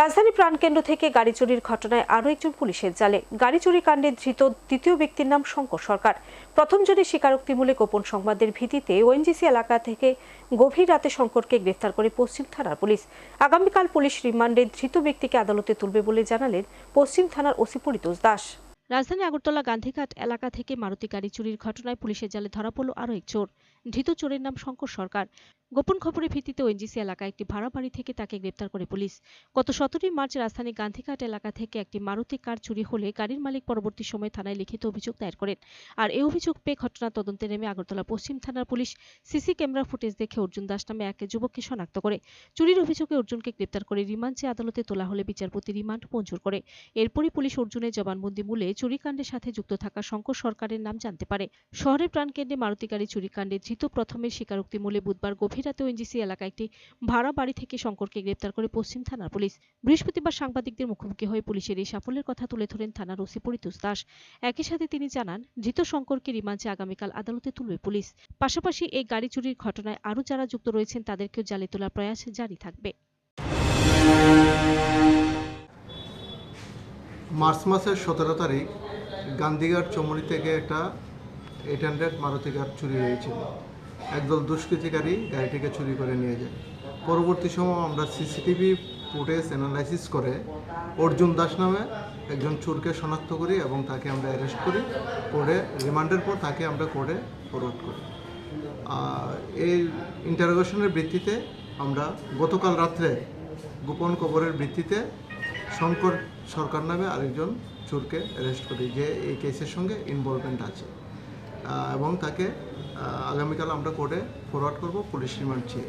রাজধানী প্রাণকেন্দ্র থেকে গাড়ি চুরির ঘটনায় আরও একজন পুলিশের জালে। গাড়ি চুরি কাণ্ডে ধৃত দ্বিতীয় ব্যক্তির নাম শঙ্কর সরকার। প্রথম জনের স্বীকারোক্তিমূলক গোপন সংবাদের ভিত্তিতে ওএনজিসি এলাকা থেকে গভীর রাতে শঙ্করকে গ্রেফতার করে পশ্চিম থানার পুলিশ। আগামীকাল পুলিশ রিমান্ডে ধৃত ব্যক্তিকে আদালতে তুলবে বলে জানালেন পশ্চিম থানার ওসি পরিতোষ দাস। রাজধানী আগরতলা গান্ধীঘাট এলাকা থেকে মারুতি গাড়ি চুরির ঘটনায় পুলিশের জালে ধরা পড়ল আরও এক চোর। ধৃত চোরের নাম শঙ্কর সরকার। গোপন খবরের ভিত্তিতে ওএনজিসি এলাকায় একটি ভাড়া বাড়ি থেকে তাকে গ্রেপ্তার করে পুলিশ। গত সতেরোই মার্চ রাজধানী গান্ধীঘাট এলাকা থেকে একটি মারুতি কার চুরি হলে গাড়ির মালিক পরবর্তী সময় থানায় লিখিত অভিযোগ দায়ের করেন। আর এই অভিযোগ পেয়ে ঘটনা তদন্তে নেমে আগরতলা পশ্চিম থানার পুলিশ সিসি ক্যামেরা ফুটেজ দেখে অর্জুন দাস নামে এক যুবককে শনাক্ত করে। চুরির অভিযোগে অর্জুনকে গ্রেপ্তার করে রিমান্ড চেয়ে আদালতে তোলা হলে বিচারপতি রিমান্ড মঞ্জুর করে। এরপরই পুলিশ অর্জুনের জবানবন্দি মূলে চুরিকাণ্ডের সাথে যুক্ত থাকা শঙ্কর সরকারের নাম জানতে পারে। শহরের প্রাণকেন্দ্রে মারুতি গাড়ি চুরিকাণ্ডে ধৃত প্রথমের স্বীকারোক্তি মূলে বুধবার গভীর রাতে ওএনজিসি এলাকায় একটি ভাড়া বাড়ি থেকে শঙ্করকে গ্রেপ্তার করে পশ্চিম থানার পুলিশ। বৃহস্পতিবার সাংবাদিকদের মুখোমুখি হয়ে পুলিশের এই সাফল্যের কথা তুলে ধরেন থানার ওসি পরিতোষ দাস। একই সাথে তিনি জানান, ধৃত শঙ্করকে রিমান্ডে আগামীকাল আদালতে তুলবে পুলিশ। পাশাপাশি এই গাড়ি চুরির ঘটনায় আরও যারা যুক্ত রয়েছেন তাদেরকেও জালে তোলার প্রয়াস জারি থাকবে। মার্চ মাসের সতেরো তারিখ গান্ধীঘাট চমড়ি থেকে একটা এইট হান্ড্রেড মারুতি কার চুরি হয়েছিল। একদল দুষ্কৃতিকারী গাড়িটিকে চুরি করে নিয়ে যায়। পরবর্তী সময় আমরা সিসিটিভি ফুটেজ অ্যানালাইসিস করে অর্জুন দাস নামে একজন চোরকে শনাক্ত করি এবং তাকে আমরা অ্যারেস্ট করি। করে রিমান্ডের পর তাকে আমরা কোর্টে ফরওয়ার্ড করি। এই ইন্টারোগেশনের ভিত্তিতে আমরা গতকাল রাত্রে গোপন খবরের ভিত্তিতে শঙ্কর সরকার নামে আরেকজন চোরকে অ্যারেস্ট করি যে এই কেসের সঙ্গে ইনভলভমেন্ট আছে। এবং তাকে আগামীকাল আমরা কোর্টে ফরওয়ার্ড করব পুলিশ রিমান্ড চেয়ে।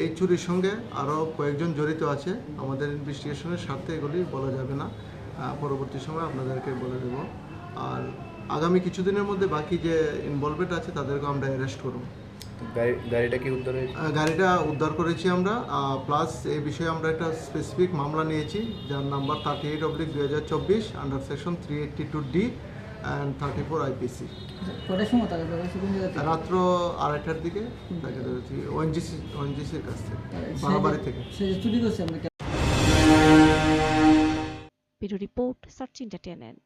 এই চুরির সঙ্গে আরও কয়েকজন জড়িত আছে। আমাদের ইনভেস্টিগেশনের স্বার্থে এগুলি বলা যাবে না। পরবর্তী সময় আপনাদেরকে বলে দেব। আর আগামী কিছুদিনের মধ্যে বাকি যে ইনভলভমেন্ট আছে তাদেরকে আমরা অ্যারেস্ট করব। গাড়ি গাড়িটা কি উদ্ধার হয়েছে? গাড়িটা উদ্ধার করেছি আমরা। প্লাস এই বিষয়ে আমরা একটা স্পেসিফিক মামলা নিয়েছি যার নাম্বার থার্টি এইট অব্লিক দু হাজার চব্বিশ under section three eighty two D and thirty four IPC? রাত্র আড়াইটার দিকে তাকে ধরেছি ওএনজিসি ওএনজিসির কাছ থেকে যে- থেকে। Bureau report search entertainment